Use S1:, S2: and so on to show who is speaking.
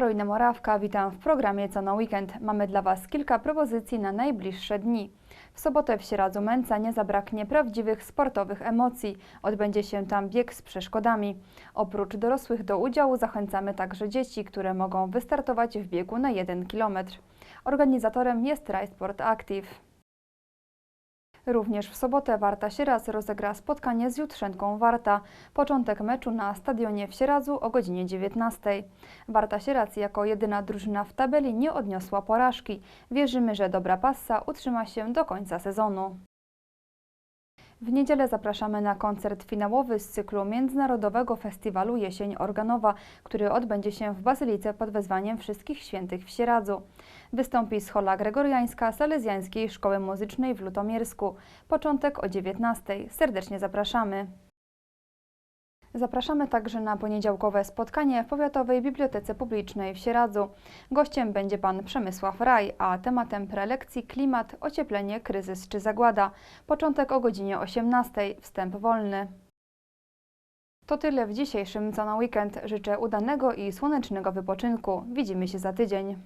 S1: Paulina Morawka, witam w programie Co na weekend. Mamy dla Was kilka propozycji na najbliższe dni. W sobotę w Sieradzu Męca nie zabraknie prawdziwych sportowych emocji. Odbędzie się tam bieg z przeszkodami. Oprócz dorosłych do udziału zachęcamy także dzieci, które mogą wystartować w biegu na 1 km. Organizatorem jest Rajsport Active. Również w sobotę Warta Sieradz rozegra spotkanie z Jutrzenką Warta. Początek meczu na stadionie w Sieradzu o godzinie 19. Warta Sieradz jako jedyna drużyna w tabeli nie odniosła porażki. Wierzymy, że dobra passa utrzyma się do końca sezonu. W niedzielę zapraszamy na koncert finałowy z cyklu Międzynarodowego Festiwalu Jesień Organowa, który odbędzie się w Bazylice pod wezwaniem Wszystkich Świętych w Sieradzu. Wystąpi schola gregoriańska Salezjańskiej Szkoły Muzycznej w Lutomiersku. Początek o 19. Serdecznie zapraszamy. Zapraszamy także na poniedziałkowe spotkanie w Powiatowej Bibliotece Publicznej w Sieradzu. Gościem będzie pan Przemysław Raj, a tematem prelekcji klimat, ocieplenie, kryzys czy zagłada. Początek o godzinie 18. Wstęp wolny. To tyle w dzisiejszym Co na weekend. Życzę udanego i słonecznego wypoczynku. Widzimy się za tydzień.